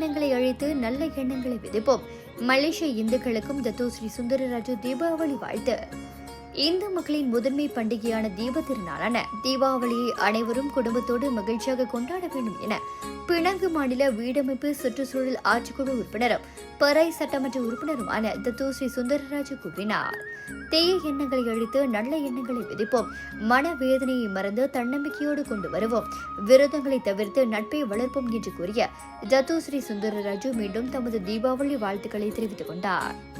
எண்ணங்களை அழித்து நல்ல எண்ணங்களை விதைப்போம். மலேசிய இந்துக்களுக்கும் தத்தோஸ்ரீ சுந்தரராஜு தீபாவளி வாழ்த்து. இந்து மக்களின் முதன்மை பண்டிகையான தீப திருநாளான தீபாவளியை அனைவரும் குடும்பத்தோடு மகிழ்ச்சியாக கொண்டாட வேண்டும் என பிணங்கு மாநில வீடமைப்பு சுற்றுச்சூழல் ஆட்சிக்குழு உறுப்பினரும் பறை சட்டமன்ற உறுப்பினருமான தத்து ஸ்ரீ சுந்தரராஜு கூறினார். தீய எண்ணங்களை அழித்து நல்ல எண்ணங்களை விதிப்போம். மனவேதனையை மறந்து தன்னம்பிக்கையோடு கொண்டு வருவோம். விரோதங்களை தவிர்த்து நட்பை வளர்ப்போம் என்று கூறிய தத்தோஸ்ரீ சுந்தரராஜு மீண்டும் தமது தீபாவளி வாழ்த்துக்களை தெரிவித்துக் கொண்டார்.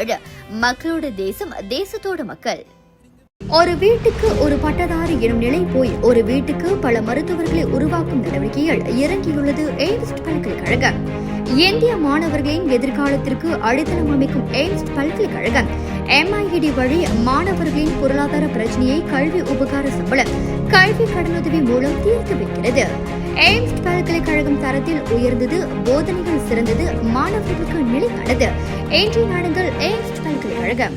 ஏழு மக்களோட தேசம் தேசத்தோட மக்கள். ஒரு வீட்டுக்கு ஒரு பட்டதாரி எனும் நிலை போய் ஒரு வீட்டுக்கு பல மருத்துவர்களை உருவாக்கும் நடவடிக்கையில் இறங்கியுள்ளது எய்ம்ஸ் பல்கலைக்கழகம். இந்திய மாணவர்களின் எதிர்காலத்திற்கு அடித்தளம் அமைக்கும் எய்ம்ஸ் பல்கலைக்கழகம் எம்ஐஇடி வழி மாணவர்களின் பொருளாதார பிரச்சனையை கல்வி உபகார சம்பளம் கல்வி கடனுதவி மூலம் தீர்த்து வைக்கிறது. எய்ம்ஸ் பல்கலைக்கழகம் தரத்தில் உயர்ந்தது போதனைகள் சிறந்தது மாணவர்களுக்கு நிலையானது இன்றைய நாடுங்கள் எய்ம்ஸ் பல்கலைக்கழகம்.